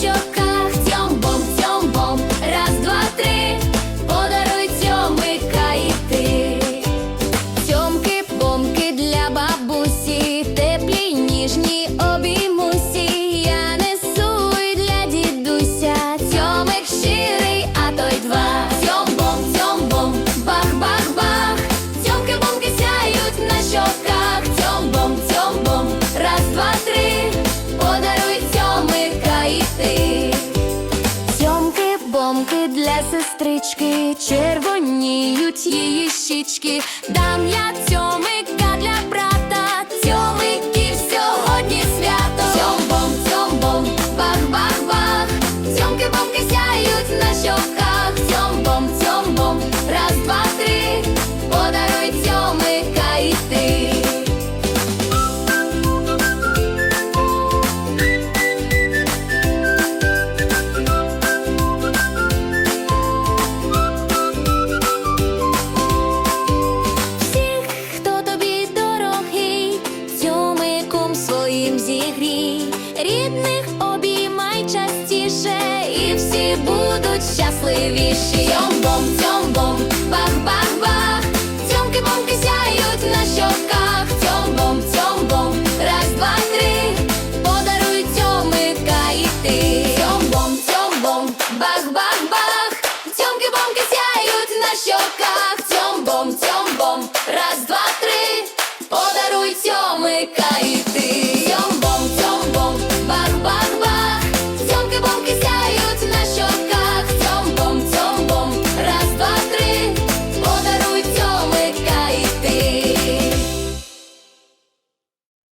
що щічки, червоніють її щічки, дам я цьому. Щасливіші.